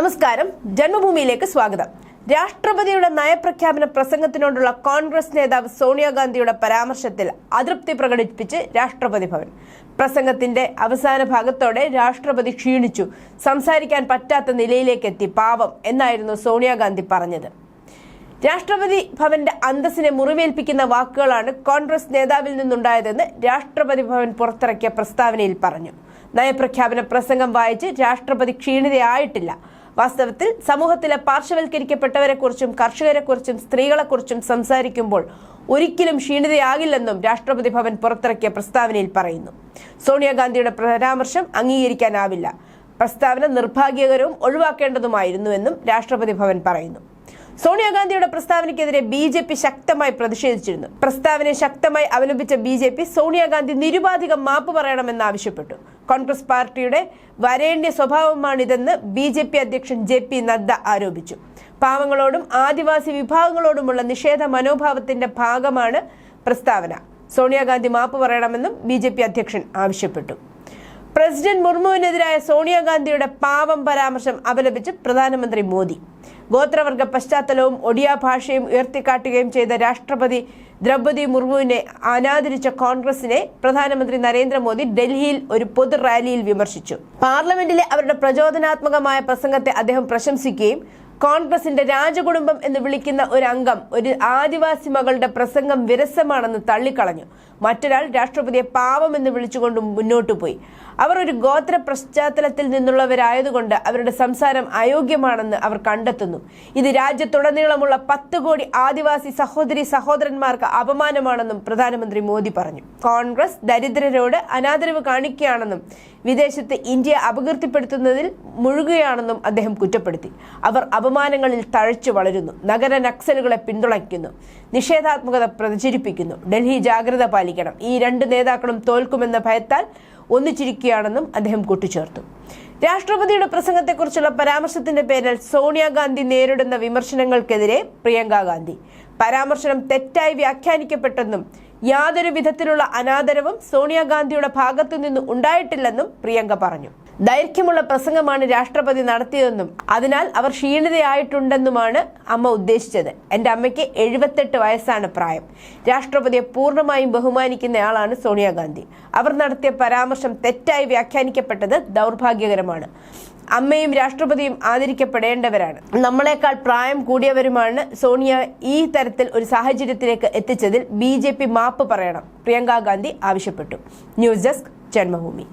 നമസ്കാരം. ജന്മഭൂമിയിലേക്ക് സ്വാഗതം. രാഷ്ട്രപതിയുടെ നയപ്രഖ്യാപന പ്രസംഗത്തിനോടുള്ള കോൺഗ്രസ് നേതാവ് സോണിയാഗാന്ധിയുടെ പരാമർശത്തിൽ അതൃപ്തി പ്രകടിപ്പിച്ച് രാഷ്ട്രപതി ഭവൻ. പ്രസംഗത്തിന്റെ അവസാന ഭാഗത്തോടെ രാഷ്ട്രപതി ക്ഷീണിച്ചു. സംസാരിക്കാൻ പറ്റാത്ത നിലയിലേക്ക് എത്തി പാവം എന്നായിരുന്നു സോണിയാഗാന്ധി പറഞ്ഞത്. രാഷ്ട്രപതി ഭവന്റെ അന്തസ്സിനെ മുറിവേൽപ്പിക്കുന്ന വാക്കുകളാണ് കോൺഗ്രസ് നേതാവിൽ നിന്നുണ്ടായതെന്ന് രാഷ്ട്രപതി ഭവൻ പുറത്തിറക്കിയ പ്രസ്താവനയിൽ പറഞ്ഞു. നയപ്രഖ്യാപന പ്രസംഗം വായിച്ച് രാഷ്ട്രപതി ക്ഷീണിതയായിട്ടില്ല. വാസ്തവത്തിൽ സമൂഹത്തിലെ പാർശ്വവൽക്കരിക്കപ്പെട്ടവരെക്കുറിച്ചും കർഷകരെക്കുറിച്ചും സ്ത്രീകളെക്കുറിച്ചും സംസാരിക്കുമ്പോൾ ഒരിക്കലും ക്ഷീണിതയാകില്ലെന്നും രാഷ്ട്രപതി ഭവൻ പുറത്തിറക്കിയ പ്രസ്താവനയിൽ പറയുന്നു. സോണിയാഗാന്ധിയുടെ പരാമർശം അംഗീകരിക്കാനാവില്ല. പ്രസ്താവന നിർഭാഗ്യകരവും ഒഴിവാക്കേണ്ടതുമായിരുന്നുവെന്നും രാഷ്ട്രപതി ഭവൻ പറയുന്നു. സോണിയാഗാന്ധിയുടെ പ്രസ്താവനയ്ക്കെതിരെ ബി ജെ പി ശക്തമായി പ്രതിഷേധിച്ചിരുന്നു. പ്രസ്താവനയെ ശക്തമായി അവലംബിച്ച ബി ജെ പി സോണിയാഗാന്ധി നിരുപാധികം മാപ്പ് പറയണമെന്ന് ആവശ്യപ്പെട്ടു. കോൺഗ്രസ് പാർട്ടിയുടെ വരേണ്യ സ്വഭാവമാണിതെന്ന് ബി ജെ പി അധ്യക്ഷൻ ജെ പി നദ്ദ ആരോപിച്ചു. പാവങ്ങളോടും ആദിവാസി വിഭാഗങ്ങളോടുമുള്ള നിഷേധ മനോഭാവത്തിന്റെ ഭാഗമാണ് പ്രസ്താവന. സോണിയാഗാന്ധി മാപ്പ് പറയണമെന്നും ബി അധ്യക്ഷൻ ആവശ്യപ്പെട്ടു. പ്രസിഡന്റ് മുർമുവിനെതിരായ സോണിയാഗാന്ധിയുടെ പാവം പരാമർശം അപലപിച്ച് പ്രധാനമന്ത്രി മോദി. ഗോത്രവർഗ പശ്ചാത്തലവും ഒഡിയ ഭാഷയും ഉയർത്തിക്കാട്ടുകയും ചെയ്ത രാഷ്ട്രപതി ദ്രൗപദി മുർമുവിനെ അനാദരിച്ച കോൺഗ്രസിനെ പ്രധാനമന്ത്രി നരേന്ദ്രമോദി ഡൽഹിയിൽ ഒരു പൊതു റാലിയിൽ വിമർശിച്ചു. പാർലമെന്റിലെ അവരുടെ പ്രചോദനാത്മകമായ പ്രസംഗത്തെ അദ്ദേഹം പ്രശംസിക്കുകയും കോൺഗ്രസിന്റെ രാജകുടുംബം എന്ന് വിളിക്കുന്ന ഒരു അംഗം ഒരു ആദിവാസി മകളുടെ പ്രസംഗം വിരസമാണെന്ന് തള്ളിക്കളഞ്ഞു. മറ്റൊരാൾ രാഷ്ട്രപതിയെ പാവം എന്ന് വിളിച്ചുകൊണ്ട് മുന്നോട്ടു പോയി. അവർ ഒരു ഗോത്ര പശ്ചാത്തലത്തിൽ നിന്നുള്ളവരായതുകൊണ്ട് അവരുടെ സംസാരം അയോഗ്യമാണെന്ന് അവർ കണ്ടെത്തുന്നു. ഇത് രാജ്യത്തുടനീളമുള്ള പത്ത് കോടി ആദിവാസി സഹോദരി സഹോദരന്മാർക്ക് അപമാനമാണെന്നും പ്രധാനമന്ത്രി മോദി പറഞ്ഞു. കോൺഗ്രസ് ദരിദ്രരോട് അനാദരവ് കാണിക്കുകയാണെന്നും വിദേശത്ത് ഇന്ത്യ അപകീർത്തിപ്പെടുത്തുന്നതിൽ മുഴുകുകയാണെന്നും അദ്ദേഹം കുറ്റപ്പെടുത്തി. അവർ അപമാനങ്ങളിൽ തഴച്ചു വളരുന്നു. നഗര നക്സലുകളെ പിന്തുണയ്ക്കുന്നു. നിഷേധാത്മകത പ്രചരിപ്പിക്കുന്നു. ഡൽഹി ജാഗ്രത പാലിക്കണം. ഈ രണ്ട് നേതാക്കളും തോൽക്കുമെന്ന ഭയത്താൽ ഒന്നിച്ചിരിക്കുകയാണെന്നും അദ്ദേഹം കൂട്ടിച്ചേർത്തു. രാഷ്ട്രപതിയുടെ പ്രസംഗത്തെക്കുറിച്ചുള്ള പരാമർശത്തിന്റെ പേരിൽ സോണിയാഗാന്ധി നേരിടുന്ന വിമർശനങ്ങൾക്കെതിരെ പ്രിയങ്ക ഗാന്ധി. പരാമർശനം തെറ്റായി വ്യാഖ്യാനിക്കപ്പെട്ടെന്നും യാതൊരു വിധത്തിലുള്ള അനാദരവും സോണിയാഗാന്ധിയുടെ ഭാഗത്തു നിന്ന് ഉണ്ടായിട്ടില്ലെന്നും പ്രിയങ്ക പറഞ്ഞു. ദൈർഘ്യമുള്ള പ്രസംഗമാണ് രാഷ്ട്രപതി നടത്തിയതെന്നും അതിനാൽ അവർ ക്ഷീണിതയായിട്ടുണ്ടെന്നുമാണ് അമ്മ ഉദ്ദേശിച്ചത്. എന്റെ അമ്മയ്ക്ക് എഴുപത്തെട്ട് വയസ്സാണ് പ്രായം. രാഷ്ട്രപതിയെ പൂർണമായും ബഹുമാനിക്കുന്നയാളാണ് സോണിയാഗാന്ധി. അവർ നടത്തിയ പരാമർശം തെറ്റായി വ്യാഖ്യാനിക്കപ്പെട്ടത് ദൗർഭാഗ്യകരമാണ്. അമ്മയും രാഷ്ട്രപതിയും ആദരിക്കപ്പെടേണ്ടവരാണ്. നമ്മളെക്കാൾ പ്രായം കൂടിയവരുമാണ് സോണിയ ഈ തരത്തിൽ ഒരു സാഹചര്യത്തിലേക്ക് എത്തിച്ചതിൽ ബി മാപ്പ് പറയണം. പ്രിയങ്കാ ഗാന്ധി ആവശ്യപ്പെട്ടു. News desk Janmabhumi.